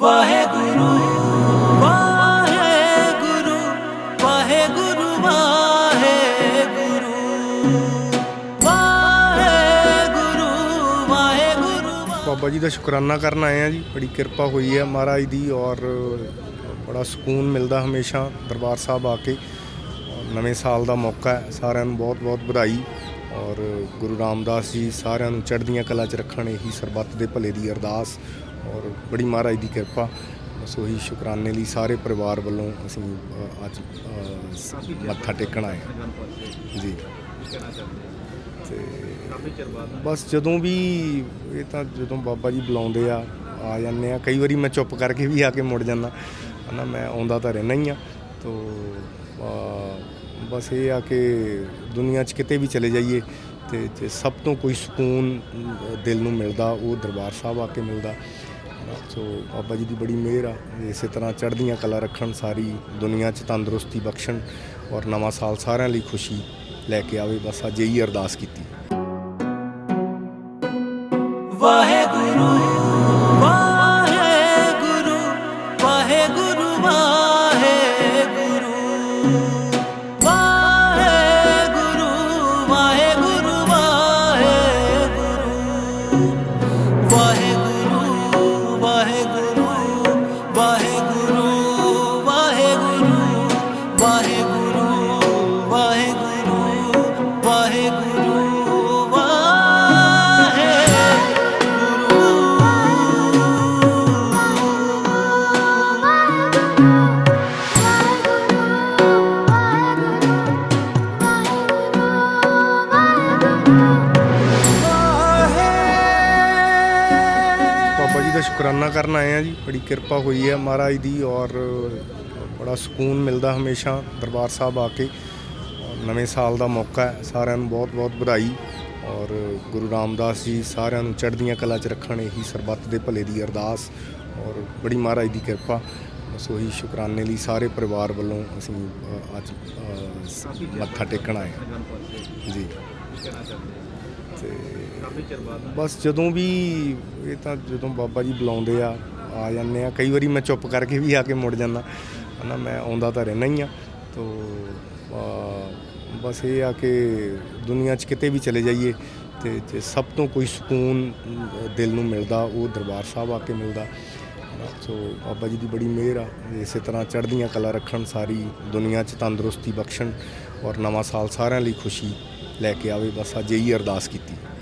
ਵਾਹਿਗੁਰੂ ਵਾਹਿਗੁਰੂ ਵਾਹਿਗੁਰੂ ਵਾਹਿਗੁਰੂ ਵਾਹਿਗੁਰੂ ਵਾਹਿਗੁਰੂ ਬਾਬਾ ਜੀ ਦਾ ਸ਼ੁਕਰਾਨਾ ਕਰਨ ਆਏ ਆ ਜੀ, ਬੜੀ ਕਿਰਪਾ ਹੋਈ ਹੈ ਮਹਾਰਾਜ ਦੀ ਔਰ ਬੜਾ ਸਕੂਨ ਮਿਲਦਾ ਹਮੇਸ਼ਾ ਦਰਬਾਰ ਸਾਹਿਬ ਆ ਕੇ। ਨਵੇਂ ਸਾਲ ਦਾ ਮੌਕਾ ਹੈ, ਸਾਰਿਆਂ ਨੂੰ ਬਹੁਤ-ਬਹੁਤ ਵਧਾਈ। ਔਰ ਗੁਰੂ ਰਾਮਦਾਸ ਜੀ ਸਾਰਿਆਂ ਨੂੰ ਚੜ੍ਹਦੀਆਂ ਕਲਾ 'ਚ ਰੱਖਣ, ਇਹੀ ਸਰਬੱਤ ਦੇ ਭਲੇ ਦੀ ਅਰਦਾਸ। ਔਰ ਬੜੀ ਮਹਾਰਾਜ ਦੀ ਕਿਰਪਾ। ਬਸ ਉਹੀ ਸ਼ੁਕਰਾਨੇ ਲਈ ਸਾਰੇ ਪਰਿਵਾਰ ਵੱਲੋਂ ਅਸੀਂ ਅ, ਅੱਜ ਅ, ਸ- ਮੱਥਾ ਟੇਕਣ ਆਏ ਹਾਂ। ਜੀ। ਤੇ ਬਸ ਜਦੋਂ ਵੀ ਇਹ ਤਾਂ ਜਦੋਂ ਬਾਬਾ ਜੀ ਬੁਲਾਉਂਦੇ ਆ ਆ ਜਾਂਦੇ ਆ। ਕਈ ਵਾਰੀ ਮੈਂ ਚੁੱਪ ਕਰਕੇ ਵੀ ਆ ਕੇ ਮੁੜ ਜਾਂਦਾ। ਹਨਾ ਮੈਂ ਆਉਂਦਾ ਤਾਂ ਰਹਿਣਾ ਹੀ ਆ। ਤੋ ਅ, ਬਸ ਇਹ ਆ ਕਿ ਦੁਨੀਆ 'ਚ ਕਿਤੇ ਵੀ ਚਲੇ ਜਾਈਏ ਤੇ ਜੇ ਸਭ ਤੋਂ ਕੋਈ ਸਕੂਨ ਅ, ਦਿਲ ਨੂੰ ਮਿਲਦਾ ਉਹ ਦਰਬਾਰ ਸਾਹਿਬ ਆ ਕੇ ਮਿਲਦਾ। ਸੋ ਬਾਬਾ ਜੀ ਦੀ ਬੜੀ ਮਿਹਰ ਆ। ਇਸੇ ਤਰ੍ਹਾਂ ਚੜ੍ਹਦੀਆਂ ਕਲਾ ਰੱਖਣ, ਸਾਰੀ ਦੁਨੀਆ 'ਚ ਤੰਦਰੁਸਤੀ ਬਖਸ਼ਣ ਔਰ ਨਵਾਂ ਸਾਲ ਸਾਰਿਆਂ ਲਈ ਖੁਸ਼ੀ ਲੈ ਕੇ ਆਵੇ, ਬਸ ਅਜੇ ਹੀ ਅਰਦਾਸ ਕੀਤੀ। ਵਾਹਿਗੁਰੂ ਵਾਹਿਗੁਰੂ। ਸ਼ੁਕਰਾਨਾ ਕਰਨ ਆਏ ਆ ਜੀ। ਬੜੀ ਕਿਰਪਾ ਹੋਈ ਹੈ ਮਹਾਰਾਜ ਦੀ ਔਰ ਬੜਾ ਸਕੂਨ ਮਿਲਦਾ ਹਮੇਸ਼ਾ ਦਰਬਾਰ ਸਾਹਿਬ ਆ ਕੇ। ਨਵੇਂ ਸਾਲ ਦਾ ਮੌਕਾ ਹੈ, ਸਾਰਿਆਂ ਨੂੰ ਬਹੁਤ-ਬਹੁਤ ਵਧਾਈ। ਔਰ ਗੁਰੂ ਰਾਮਦਾਸ ਜੀ ਸਾਰਿਆਂ ਨੂੰ ਚੜ੍ਹਦੀਆਂ ਕਲਾ 'ਚ ਰੱਖਣ ਇਹੀ ਸਰਬੱਤ ਦੇ ਭਲੇ ਦੀ ਅਰਦਾਸ। ਔਰ ਬੜੀ ਮਹਾਰਾਜ ਦੀ ਕਿਰਪਾ। ਬਸ ਉਹੀ ਸ਼ੁਕਰਾਨੇ ਲਈ ਸਾਰੇ ਪਰਿਵਾਰ ਵੱਲੋਂ ਅਸੀਂ ਅੱਜ ਮੱਥਾ ਟੇਕਣ ਆਏ ਜੀ। ਤੇ ਬਸ ਜਦੋਂ ਵੀ ਇਹ ਤਾਂ ਜਦੋਂ ਬਾਬਾ ਜੀ ਬੁਲਾਉਂਦੇ ਆ ਆ ਜਾਂਦੇ ਆ। ਕਈ ਵਾਰੀ ਮੈਂ ਚੁੱਪ ਕਰਕੇ ਵੀ ਆ ਕੇ ਮੁੜ ਜਾਂਦਾ। ਹਨਾ ਮੈਂ ਆਉਂਦਾ ਤਾਂ ਰਹਿਣਾ ਹੀ ਆ। ਤੋ ਬਸ ਇਹ ਆ ਕਿ ਦੁਨੀਆ 'ਚ ਕਿਤੇ ਵੀ ਚਲੇ ਜਾਈਏ ਤੇ ਜੇ ਸਭ ਤੋਂ ਕੋਈ ਸਕੂਨ ਦਿਲ ਨੂੰ ਮਿਲਦਾ ਉਹ ਦਰਬਾਰ ਸਾਹਿਬ ਆ ਕੇ ਮਿਲਦਾ। ਸੋ ਬਾਬਾ ਜੀ ਦੀ ਬੜੀ ਮਿਹਰ ਆ। ਇਸੇ ਤਰ੍ਹਾਂ ਚੜ੍ਹਦੀਆਂ ਕਲਾ ਰੱਖਣ ਸਾਰੀ ਦੁਨੀਆ 'ਚ ਤੰਦਰੁਸਤੀ ਬਖਸ਼ਣ ਔਰ ਨਵਾਂ ਸਾਲ ਸਾਰਿਆਂ ਲਈ ਖੁਸ਼ੀ। ਲੈ ਕੇ ਆਵੇ ਬਸ ਅੱਜ ਇਹੀ ਅਰਦਾਸ ਕੀਤੀ।